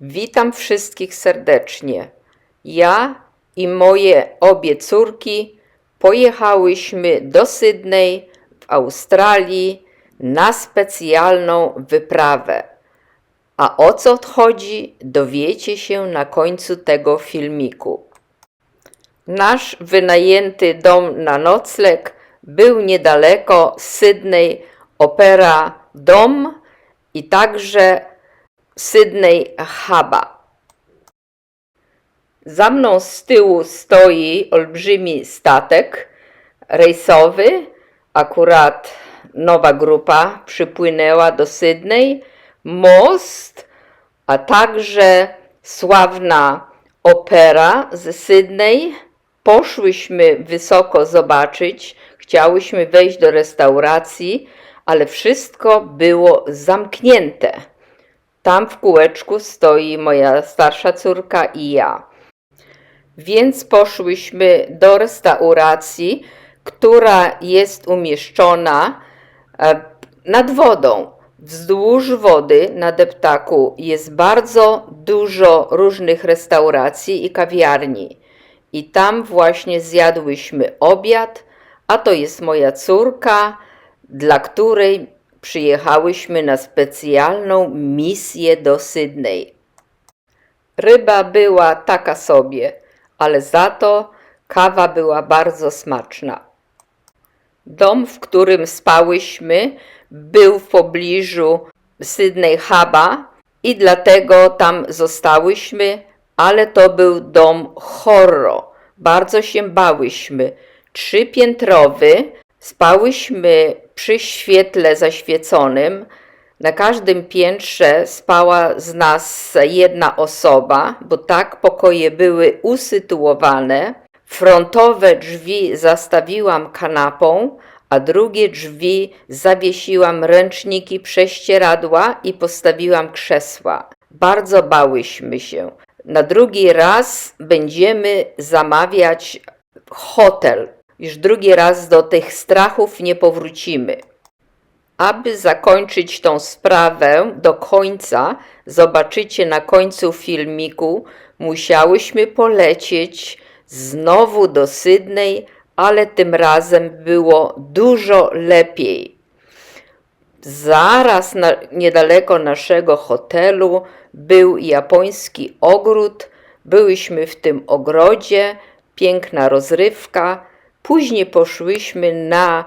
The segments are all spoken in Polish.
Witam wszystkich serdecznie. Ja i moje obie córki pojechałyśmy do Sydney w Australii na specjalną wyprawę. A o co chodzi, dowiecie się na końcu tego filmiku. Nasz wynajęty dom na nocleg był niedaleko Sydney Opera Dom i także Sydney Huba. Za mną z tyłu stoi olbrzymi statek rejsowy. Akurat nowa grupa przypłynęła do Sydney. Most, a także sławna opera z Sydney. Poszłyśmy wysoko zobaczyć, chciałyśmy wejść do restauracji, ale wszystko było zamknięte. Tam w kółeczku stoi moja starsza córka i ja. Więc poszłyśmy do restauracji, która jest umieszczona e, nad wodą. Wzdłuż wody na deptaku jest bardzo dużo różnych restauracji i kawiarni. I tam właśnie zjadłyśmy obiad, a to jest moja córka, dla której przyjechałyśmy na specjalną misję do Sydney. Ryba była taka sobie, ale za to kawa była bardzo smaczna. Dom, w którym spałyśmy, był w pobliżu Sydney Huba i dlatego tam zostałyśmy, ale to był dom horror. Bardzo się bałyśmy. Trzypiętrowy, spałyśmy przy świetle zaświeconym. Na każdym piętrze spała z nas jedna osoba, bo tak pokoje były usytuowane. Frontowe drzwi zastawiłam kanapą, a drugie drzwi zawiesiłam ręczniki prześcieradła i postawiłam krzesła. Bardzo bałyśmy się. Na drugi raz będziemy zamawiać hotel. Już drugi raz do tych strachów nie powrócimy. Aby zakończyć tą sprawę do końca, zobaczycie na końcu filmiku, musiałyśmy polecieć znowu do Sydney, ale tym razem było dużo lepiej. Zaraz na, niedaleko naszego hotelu był japoński ogród. Byłyśmy w tym ogrodzie, piękna rozrywka. Później poszłyśmy na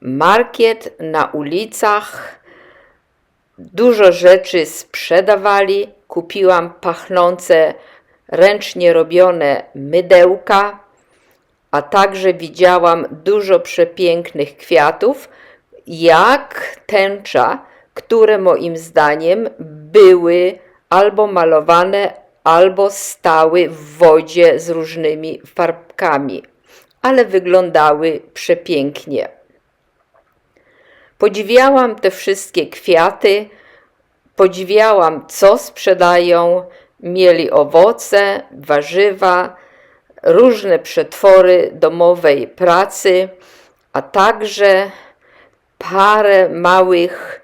market, na ulicach. Dużo rzeczy sprzedawali. Kupiłam pachnące, ręcznie robione mydełka, a także widziałam dużo przepięknych kwiatów, jak tęcza, które moim zdaniem były albo malowane, albo stały w wodzie z różnymi farbkami, ale wyglądały przepięknie. Podziwiałam te wszystkie kwiaty, podziwiałam, co sprzedają. Mieli owoce, warzywa, różne przetwory domowej pracy, a także parę małych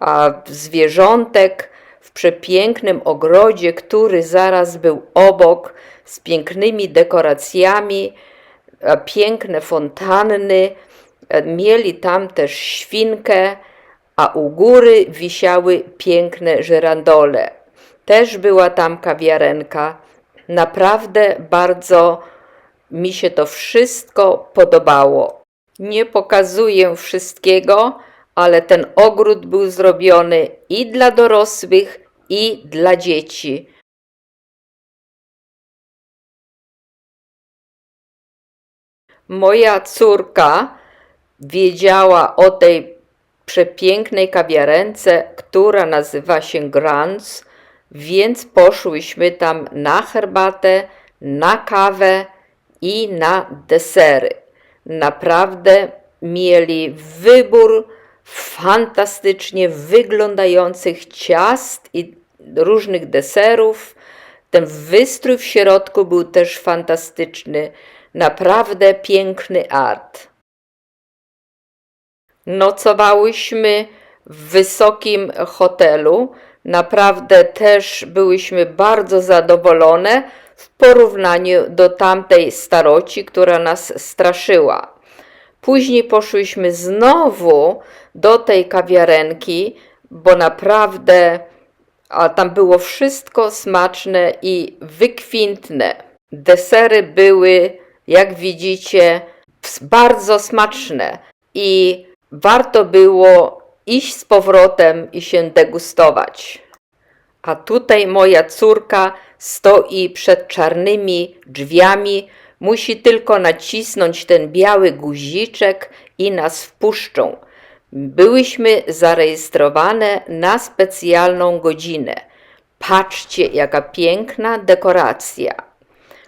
a, zwierzątek w przepięknym ogrodzie, który zaraz był obok, z pięknymi dekoracjami, piękne fontanny. E, Mieli tam też świnkę, a u góry wisiały piękne żyrandole. Też była tam kawiarenka. Naprawdę bardzo mi się to wszystko podobało. Nie pokazuję wszystkiego, ale ten ogród był zrobiony i dla dorosłych, i dla dzieci. Moja córka wiedziała o tej przepięknej kawiarence, która nazywa się Grants, więc poszłyśmy tam na herbatę, na kawę i na desery. Naprawdę mieli wybór fantastycznie wyglądających ciast i różnych deserów. Ten wystrój w środku był też fantastyczny. Naprawdę piękny art. Nocowałyśmy w wysokim hotelu. Naprawdę też byłyśmy bardzo zadowolone w porównaniu do tamtej staroci, która nas straszyła. Później poszłyśmy znowu do tej kawiarenki, bo naprawdę a tam było wszystko smaczne i wykwintne. Desery były, jak widzicie, bardzo smaczne i warto było iść z powrotem i się degustować. A tutaj moja córka stoi przed czarnymi drzwiami, musi tylko nacisnąć ten biały guziczek i nas wpuszczą. Byłyśmy zarejestrowane na specjalną godzinę. Patrzcie, jaka piękna dekoracja.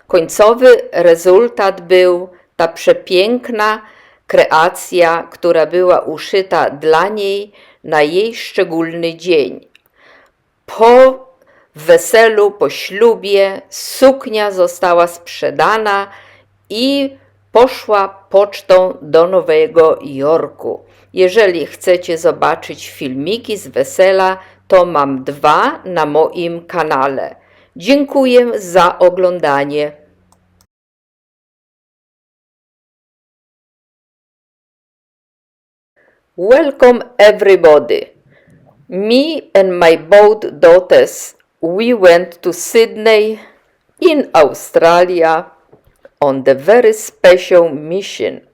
Końcowy rezultat był ta przepiękna kreacja, która była uszyta dla niej na jej szczególny dzień. Po weselu, po ślubie, suknia została sprzedana i poszła pocztą do Nowego Jorku. Jeżeli chcecie zobaczyć filmiki z wesela, to mam dwa na moim kanale. Dziękuję za oglądanie. Welcome everybody. Me and my both daughters, we went to Sydney in Australia on the very special mission.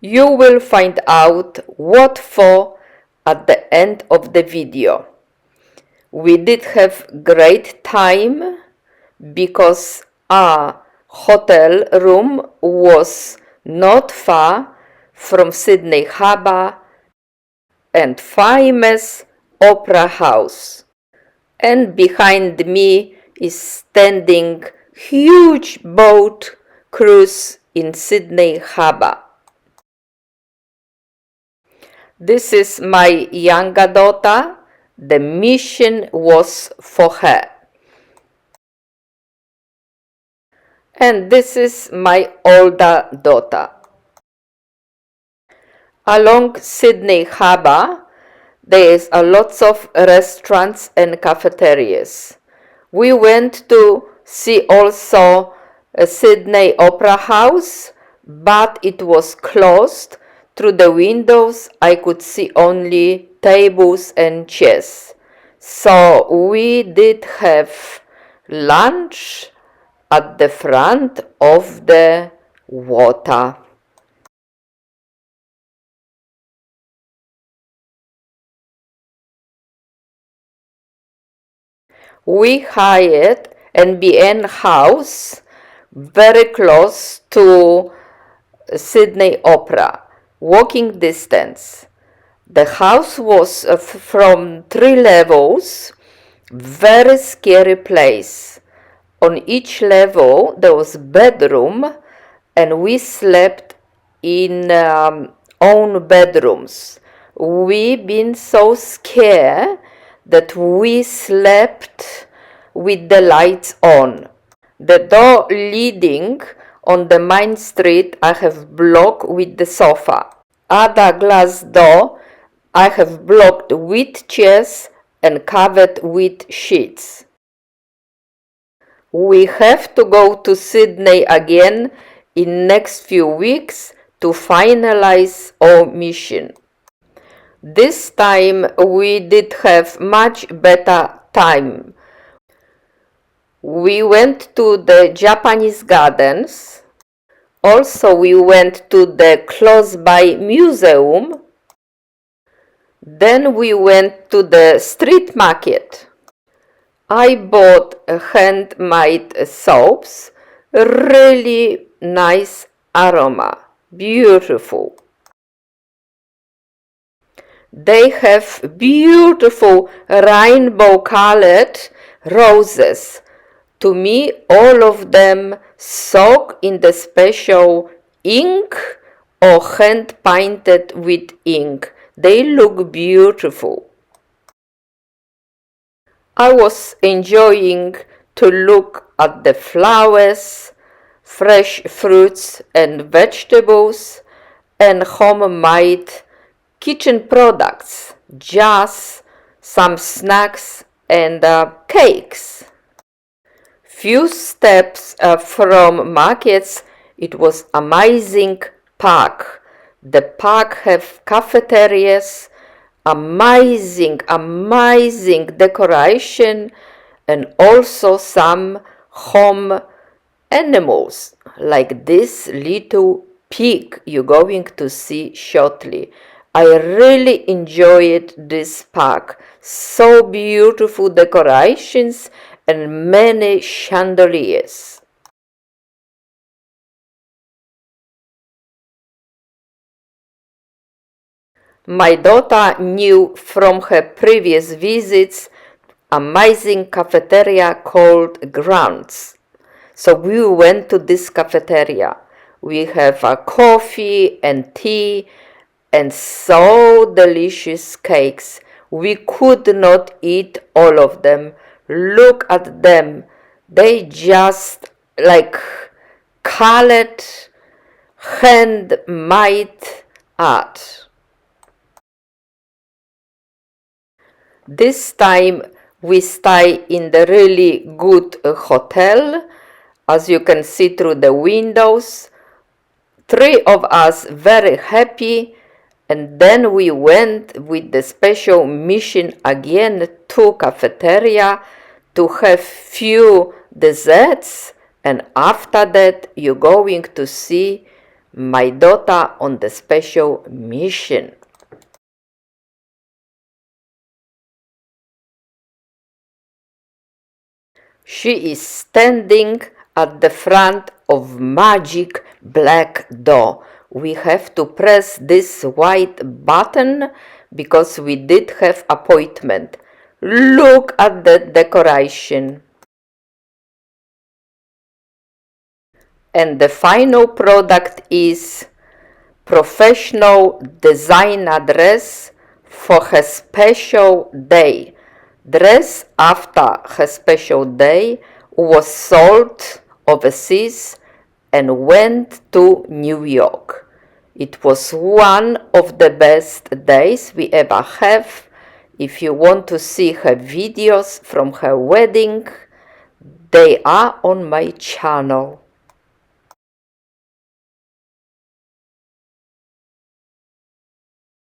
You will find out what for at the end of the video. We did have great time because our hotel room was not far from Sydney Harbour and famous Opera House. And behind me is standing huge boat cruise in Sydney Harbour. This is my younger daughter. The mission was for her. And this is my older daughter. Along Sydney Harbour, there is a lots of restaurants and cafeterias. We went to see also Sydney Opera House, but it was closed. Through the windows, I could see only tables and chairs. So we did have lunch at the front of the water. We hired NBN house very close to Sydney Opera, walking distance. The house was from three levels, very scary place. On each level there was bedroom, and we slept in um, own bedrooms. We been so scared that we slept with the lights on. The door leading on the main street I have blocked with the sofa. Other glass door I have blocked with chairs and covered with sheets. We have to go to Sydney again in next few weeks to finalize our mission. This time we did have much better time. We went to the Japanese gardens. Also we went to the close by museum. Then we went to the street market. I bought handmade soaps, really nice aroma, beautiful. They have beautiful rainbow colored roses. To me, all of them soak in the special ink or hand painted with ink. They look beautiful. I was enjoying to look at the flowers, fresh fruits and vegetables, and homemade kitchen products, just some snacks and uh, cakes. Few steps uh, from markets, it was amazing park. The park have cafeterias, amazing, amazing decoration, and also some home animals like this little pig you're going to see shortly. I really enjoyed this park. So beautiful decorations and many chandeliers. My daughter knew from her previous visits amazing cafeteria called Grounds. So we went to this cafeteria. We have a coffee and tea and so delicious cakes. We could not eat all of them. Look at them. They just like colored handmade art. This time we stay in the really good hotel, as you can see through the windows. Three of us very happy, and then we went with the special mission again to cafeteria to have few desserts, and after that you're going to see my daughter on the special mission. She is standing at the front of magic black door. We have to press this white button because we did have appointment. Look at the decoration. And the final product is professional designer dress for her special day dress after her special day was sold overseas and went to New York. It was one of the best days we ever have. If you want to see her videos from her wedding, they are on my channel.